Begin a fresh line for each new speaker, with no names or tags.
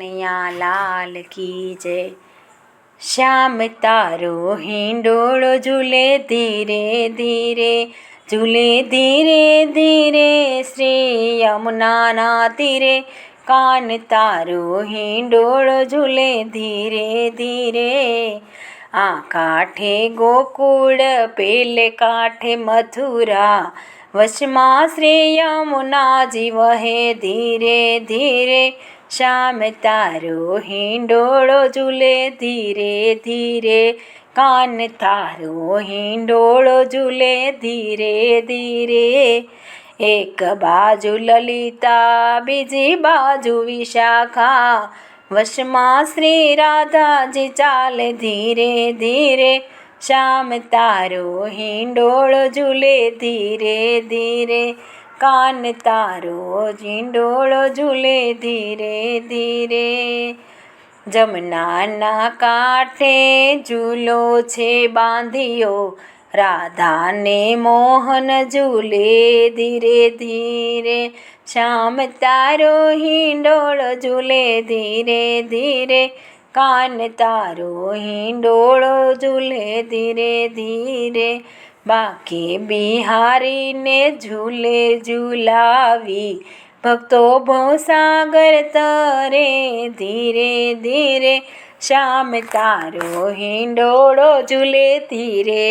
કનૈયા લાલ કી જય. શ્યામ તારો હિંડોળો ઝૂલે ધીરે ધીરે, ઝૂલે ધીરે ધીરે, શ્રી યમુનાના તીરે. કાન તારો હિંડોળો ઝૂલે ધીરે ધીરે, આ કાંઠે ગોકુળ, પેલે કાંઠે મથુરા. વશમાં શ્રી યમુનાજી વહે ધીરે ધીરે શ્યામ તારો હિંડોળો ઝૂલે ધીરે ધીરે કાન તારો હિંડોળો ઝૂલે ધીરે ધીરે એક બાજુ લલિતા બીજી બાજુ વિશાખા વશમાં શ્રી રાધાજી ચાલે ધીરે ધીરે શ્યામ તારો હિંડોળો ઝૂલે ધીરે ધીરે, કાન તારો હિંડોળો ઝૂલે ધીરે ધીરે. જમનાના કાંઠે ઝૂલો છે બાંધ્યો, રાધાને મોહન ઝૂલે ધીરે ધીરે. શ્યામ તારો હિંડોળ ઝૂલે ધીરે ધીરે કાન તારો હિંડોળો ઝૂલે ધીરે ધીરે, બાકી બિહારીને ઝૂલે ઝૂલાવી. ભક્તો ભોસાગર તરે ધીરે ધીરે, શ્યામ તારો હિંડોળો ઝૂલે ધીરે.